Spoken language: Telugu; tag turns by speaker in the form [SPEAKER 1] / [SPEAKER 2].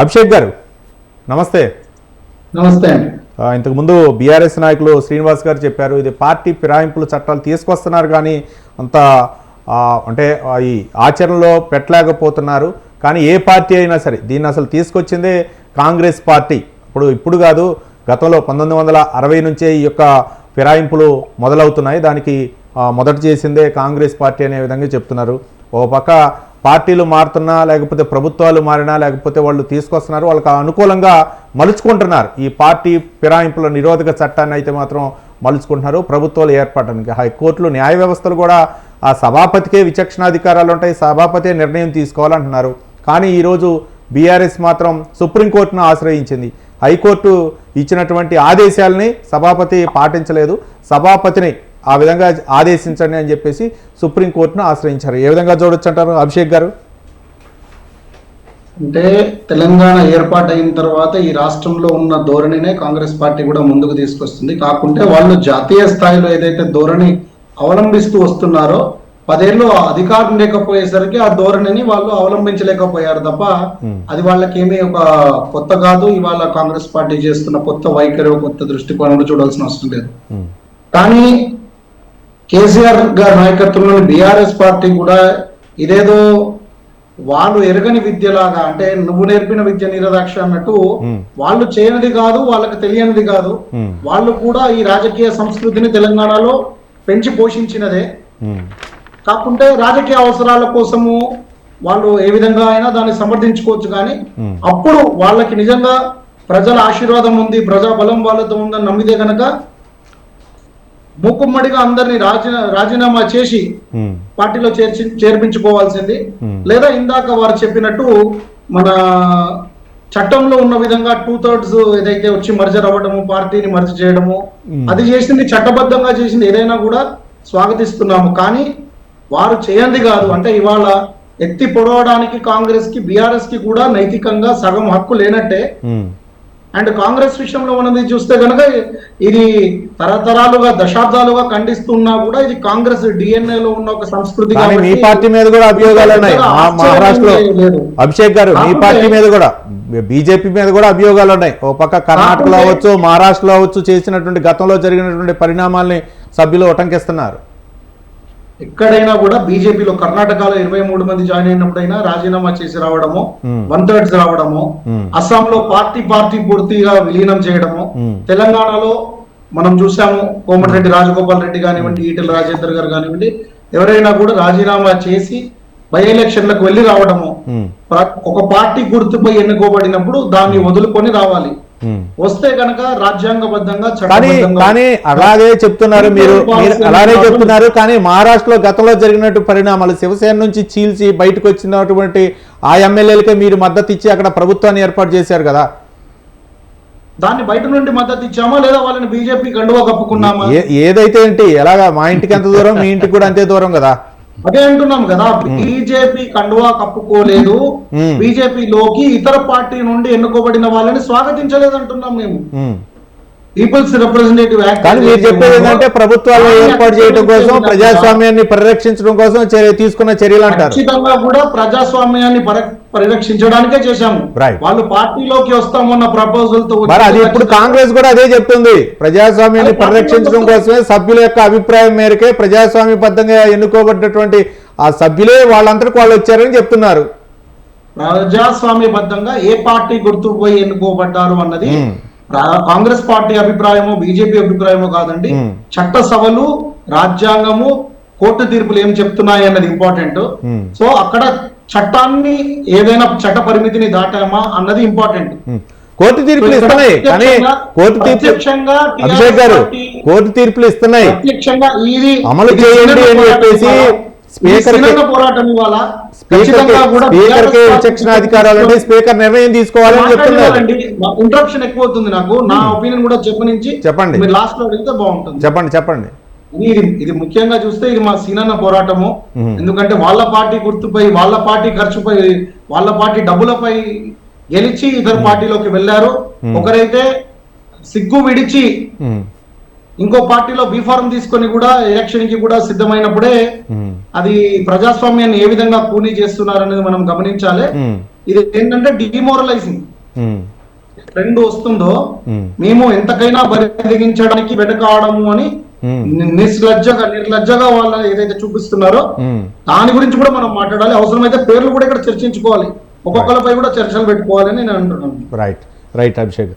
[SPEAKER 1] అభిషేక్ గారు నమస్తే.
[SPEAKER 2] నమస్తే
[SPEAKER 1] ఇంతకుముందు బీఆర్ఎస్ నాయకులు శ్రీనివాస్ గారు చెప్పారు ఇది పార్టీ ఫిరాయింపుల చట్టాలు తీసుకొస్తున్నారు కానీ అంత అంటే ఈ ఆచరణలో పెట్టలేకపోతున్నారు. కానీ ఏ పార్టీ అయినా సరే దీన్ని అసలు తీసుకొచ్చిందే కాంగ్రెస్ పార్టీ. ఇప్పుడు ఇప్పుడు కాదు గతంలో పంతొమ్మిది వందల అరవై నుంచే ఈ యొక్క ఫిరాయింపులు మొదలవుతున్నాయి. దానికి మొదట చేసిందే కాంగ్రెస్ పార్టీ అనే విధంగా చెప్తున్నారు. ఓ పక్క పార్టీలు మారుతున్నా లేకపోతే ప్రభుత్వాలు మారినా లేకపోతే వాళ్ళు తీసుకొస్తున్నారు వాళ్ళకి అనుకూలంగా మలుచుకుంటున్నారు. ఈ పార్టీ ఫిరాయింపుల నిరోధక చట్టాన్ని అయితే మాత్రం మలుచుకుంటున్నారు. ప్రభుత్వాలు ఏర్పడడానికి హైకోర్టులు న్యాయ వ్యవస్థలు కూడా ఆ సభాపతికే విచక్షణాధికారాలు ఉంటాయి. సభాపతి నిర్ణయం తీసుకోవాలంటున్నారు. కానీ ఈరోజు బీఆర్ఎస్ మాత్రం సుప్రీంకోర్టును ఆశ్రయించింది. హైకోర్టు ఇచ్చినటువంటి ఆదేశాలని సభాపతి పాటించలేదు. సభాపతిని ఆ విధంగా ఆదేశించండి అని చెప్పేసి సుప్రీంకోర్టును ఆశ్రయించారు. ఏ విధంగా చూడొచ్చు అంటారు అభిషేక్ గారు?
[SPEAKER 2] అంటే తెలంగాణ ఏర్పాటైన తర్వాత ఈ రాష్ట్రంలో ఉన్న ధోరణినే కాంగ్రెస్ పార్టీ కూడా ముందుకు తీసుకొస్తుంది. కాకుంటే వాళ్ళు జాతీయ స్థాయిలో ఏదైతే ధోరణి అవలంబిస్తూ వస్తున్నారో పదేళ్ళు అధికారం లేకపోయేసరికి ఆ ధోరణిని వాళ్ళు అవలంబించలేకపోయారు తప్ప అది వాళ్ళకేమీ ఒక కొత్త కాదు. ఇవాళ కాంగ్రెస్ పార్టీ చేస్తున్న కొత్త వైఖరి కొత్త దృష్టికోణంలో చూడాల్సిన అవసరం లేదు. కానీ కేసీఆర్ గారి నాయకత్వంలోని బీఆర్ఎస్ పార్టీ కూడా ఇదేదో వాళ్ళు ఎరగని విద్యలాగా అంటే నువ్వు నేర్పిన విద్య నిరదాక్ష అన్నట్టు. వాళ్ళు చేయనిది కాదు వాళ్ళకి తెలియనిది కాదు వాళ్ళు కూడా ఈ రాజకీయ సంస్కృతిని తెలంగాణలో పెంచి పోషించినదే కాకుంటే రాజకీయ అవసరాల కోసము వాళ్ళు ఏ విధంగా అయినా దాన్ని సమర్థించుకోవచ్చు కానీ. అప్పుడు వాళ్ళకి నిజంగా ప్రజల ఆశీర్వాదం ఉంది ప్రజా బలం వాళ్ళతో ఉందని నమ్మితే గనక మూకుమ్మడిగా అందరినీ రాజీ రాజీనామా చేసి పార్టీలో చేర్చి చేర్పించుకోవాల్సింది. లేదా ఇందాక వారు చెప్పినట్టు మన చట్టంలో ఉన్న విధంగా టూ థర్డ్స్ ఏదైతే వచ్చి మర్జర్ అవ్వడము పార్టీని మర్జ్ చేయడము. అది చేసింది చట్టబద్ధంగా చేసింది ఏదైనా కూడా స్వాగతిస్తున్నాము. కానీ వారు చేయంది కాదు. అంటే ఇవాళ ఎత్తి పొడవడానికి కాంగ్రెస్కి బీఆర్ఎస్కి కూడా నైతికంగా సగం హక్కు లేనట్టే అండ్ కాంగ్రెస్ విషయంలో మనం చూస్తే కనుక ఇది తరతరాలుగా దశాబ్దాలుగా ఖండిస్తున్నా కూడా ఇది కాంగ్రెస్ డిఎన్ఏ లో ఉన్న ఒక సంస్కృతి
[SPEAKER 1] మీ పార్టీ మీద కూడా అభియోగాలు ఉన్నాయి. మహారాష్ట్రలో. అభిషేక్ గారు మీ పార్టీ మీద కూడా బీజేపీ మీద కూడా అభియోగాలు ఉన్నాయి. ఓ పక్క కర్ణాటకలో అవ్వచ్చు మహారాష్ట్రలో అవ్వచ్చు చేసినటువంటి గతంలో జరిగినటువంటి పరిణామాల్ని సభ్యులు ఉటంకిస్తున్నారు
[SPEAKER 2] ఎక్కడైనా కూడా బీజేపీలో కర్ణాటకలో ఇరవై మూడు మంది జాయిన్ అయినప్పుడైనా రాజీనామా చేసి రావడము. వన్ థర్డ్స్ రావడము
[SPEAKER 1] Hmm.
[SPEAKER 2] అస్సాంలో పార్టీ పార్టీ పూర్తిగా విలీనం చేయడము. తెలంగాణలో మనం చూసాము కోమటిరెడ్డి రాజగోపాల్ రెడ్డి కానివ్వండి ఈటెల రాజేందర్ గారు కానివ్వండి ఎవరైనా కూడా రాజీనామా చేసి బై ఎలక్షన్లకు వెళ్ళి రావడము ఒక పార్టీ గుర్తుపై ఎన్నుకోబడినప్పుడు దాన్ని వదులుకొని రావాలి. వస్తే కనుక రాజ్యాంగబద్ధంగా
[SPEAKER 1] కానీ కానీ అలాగే చెప్తున్నారు మీరు మీరు అలాగే చెప్తున్నారు కానీ మహారాష్ట్రలో గతంలో జరిగినట్టు పరిణామాలు శివసేన నుంచి చీల్చి బయటకు వచ్చినటువంటి ఆ ఎమ్మెల్యేలకే మీరు మద్దతు ఇచ్చి అక్కడ ప్రభుత్వాన్ని ఏర్పాటు చేశారు కదా.
[SPEAKER 2] దాన్ని బయట నుండి మద్దతు ఇచ్చామా లేదా వాళ్ళని బీజేపీ కండువా కప్పుకున్నామా?
[SPEAKER 1] ఏదైతే ఏంటి ఎలాగా మా ఇంటికి ఎంత దూరం మీ ఇంటికి కూడా అంతే దూరం కదా.
[SPEAKER 2] అదే అంటున్నాం కదా బీజేపీ కండువా కప్పుకోలేదు
[SPEAKER 1] మ్మ్.
[SPEAKER 2] బీజేపీ లోకి ఇతర పార్టీ నుండి ఎన్నుకోబడిన వాళ్ళని స్వాగతించలేదు అంటున్నాం మేము. పీపుల్స్ రిప్రజెంటేటివ్ యాక్ట్
[SPEAKER 1] కానీ మీరు చెప్పేది ఏంటంటే ప్రభుత్వాలు ఏర్పాటు చేయడం కోసం ప్రజాస్వామ్యాన్ని పరిరక్షించడం కోసం తీసుకున్న చర్యలు అంటారు
[SPEAKER 2] ఖచ్చితంగా కూడా ప్రజాస్వామ్యాన్ని పరి- పరిరక్షించడానికే చేశాము. వాళ్ళు పార్టీలోకి వస్తామన్న ప్రపోజల్తో
[SPEAKER 1] మరి అది ఇప్పుడు కాంగ్రెస్ కూడా అదే చెప్తుంది ప్రజాస్వామ్యాన్ని పరిరక్షించడం కోసమే సభ్యుల యొక్క అభిప్రాయం మేరకే ప్రజాస్వామ్యబద్ధంగా ఎన్నుకోబడ్డటువంటి ఆ సభ్యులే వాళ్ళంతటికి వాళ్ళు వచ్చారని చెప్తున్నారు
[SPEAKER 2] ప్రజాస్వామ్యబద్ధంగా ఏ పార్టీ గుర్తు పోయి ఎన్నుకోబడ్డారు అన్నది. రా- కాంగ్రెస్ పార్టీ అభిప్రాయమో బీజేపీ అభిప్రాయమో కాదండి
[SPEAKER 1] మ్మ్.
[SPEAKER 2] చట్ట సభలు రాజ్యాంగము కోర్టు తీర్పులు ఏం చెప్తున్నాయి అన్నది ఇంపార్టెంట్
[SPEAKER 1] మ్మ్.
[SPEAKER 2] సో అక్కడ చట్టాన్ని ఏదైనా చట్ట పరిమితిని దాటామా అన్నది ఇంపార్టెంట్.
[SPEAKER 1] కోర్టు తీర్పులు ఇస్తున్నాయి కానీ కోర్టు తీర్పు
[SPEAKER 2] ప్రత్యక్షంగా TRS
[SPEAKER 1] అభిషేక్ గారు
[SPEAKER 2] పార్టీ
[SPEAKER 1] కోర్టు తీర్పులు ఇస్తున్నాయి. అమలు చేయండి అని
[SPEAKER 2] పోరాటం
[SPEAKER 1] చెప్పేసి. స్పీకర్
[SPEAKER 2] పోరాటం ఇవాళ స్పీకర్కి
[SPEAKER 1] విచక్షణాధికారాలు అంటే స్పీకర్ నిర్ణయం తీసుకోవాలని చెప్తున్నారు.
[SPEAKER 2] ఇంటరప్షన్ ఎక్కువ అవుతుంది నాకు. నా ఒపీనియన్ కూడా చెప్పనించి
[SPEAKER 1] చెప్పండి.
[SPEAKER 2] మీరు లాస్ట్లో అడిగితే బాగుంటుంది.
[SPEAKER 1] చెప్పండి చెప్పండి.
[SPEAKER 2] ఇది ఇది ముఖ్యంగా చూస్తే ఇది మా సీనన్న పోరాటము. ఎందుకంటే వాళ్ళ పార్టీ గుర్తుపై వాళ్ళ పార్టీ ఖర్చుపై వాళ్ళ పార్టీ డబ్బులపై గెలిచి ఇతర పార్టీలోకి వెళ్ళారు. ఒకరైతే సిగ్గు విడిచి. ఇంకో పార్టీలో బీఫారం తీసుకొని కూడా ఎలక్షన్కి కూడా సిద్ధమైనప్పుడే. అది ప్రజాస్వామ్యాన్ని ఏ విధంగా కూనీ చేస్తున్నారు అనేది మనం గమనించాలి. ఇది ఏంటంటే డిమోరలైజింగ్ ట్రెండ్ వస్తుందో మేము ఎంతకైనా బరి వెనకాడము అని నిస్లజ్జగా నిర్లజ్జగా వాళ్ళ ఏదైతే చూపిస్తున్నారో
[SPEAKER 1] ఉమ్.
[SPEAKER 2] దాని గురించి కూడా మనం మాట్లాడాలి. అవసరమైతే పేర్లు కూడా ఇక్కడ చర్చించుకోవాలి. ఒక్కొక్కరిపై కూడా చర్చలు పెట్టుకోవాలని నేను అంటున్నాను.
[SPEAKER 1] Right right Abhishek